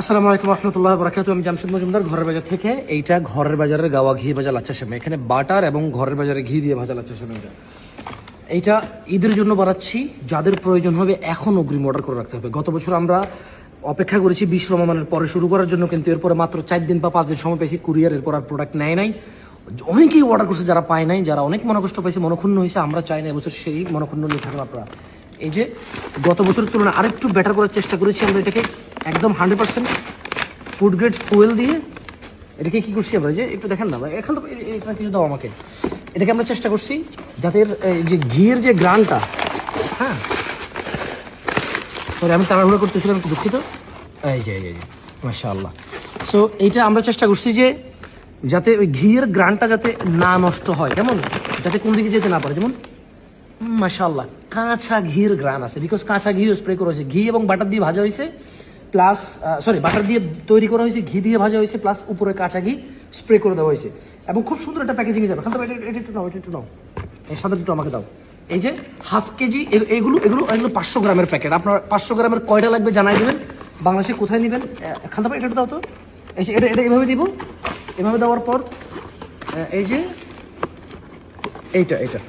আসসালামু আলাইকুম রহমতুল্লাহ বরাকাতু আমি জামশেদ মজুমদার, ঘরের বাজার থেকে এইটা ঘরের বাজারের গাওয়া ঘি ভাজা লাচ্চা সেমাই। এখানে বাটার এবং ঘরের বাজারে ঘি দিয়ে ভাজা লাচ্চা এটা এইটা ঈদের জন্য বাড়াচ্ছি যাদের প্রয়োজন হবে এখন অগ্রিম অর্ডার করে রাখতে হবে। গত বছর আমরা অপেক্ষা করেছি বিশ রমানের পরে শুরু করার জন্য, কিন্তু এরপরে মাত্র চার দিন বা পাঁচ দিন সময় পেয়েছি, কুরিয়ার এরপর আর প্রোডাক্ট নেয় নাই। অনেকেই অর্ডার করছে, যারা পায় নাই, যারা অনেক মনকষ্ট পেয়েছে মনক্ষুণ্ণ হয়েছে, আমরা চাই না এবছর সেই মনক্ষুণ্ণ নিয়ে থাকুন আপনারা। এই যে গত বছরের তুলনায় আরেকটু বেটার করার চেষ্টা করেছি আমরা এটাকে। একদম hundred percent food grade fuel দিয়ে এটাকে কি করছি আমরা? যে একটু দেখেন না ভাই এখন তো এ- এটা কিছু দাও আমাকে। এটাকে আমরা চেষ্টা করছি এই যে ঘিয়ের যে গ্রানটা হ্যাঁ? সরি আমি তাড়াহুড়ো করতেছিলাম একটু দুঃখিত। এই যে এই যে, মাশাআল্লাহ। সো এইটা আমরা চেষ্টা করছি যে যাতে ওই ঘিয়ের গ্রানটা যাতে না নষ্ট হয় কেমন? যাতে কোন দিকে যেতে না পারে যেমন? মাশাআল্লাহ কাঁচা ঘির গ্রান আছে বিকজ কাঁচা ঘিও স্প্রে করা হয়েছে। ঘি এবং বাটার দিয়ে ভাজা হয়েছে। প্লাস সরি বাটার দিয়ে তৈরি করা হয়েছে, ঘি দিয়ে ভাজা হয়েছে প্লাস উপরে কাঁচা ঘি স্প্রে করে দেওয়া হয়েছে। এবং খুব সুন্দর একটা প্যাকেজিং যাবে। খান এটা এটা একটু নাও, এটা একটু নাও। এই সাদা একটু আমাকে দাও। এই যে হাফ কেজি এগুলো এগুলো এগুলো পাঁচশো গ্রামের প্যাকেট আপনার পাঁচশো গ্রামের কয়টা লাগবে জানাই দেবেন। বাংলাদেশে কোথায় নেবেন? খান এটা দাও তো। এই যে এটা এটা এভাবে দিব। এভাবে দেওয়ার পর এই যে এইটা এইটা।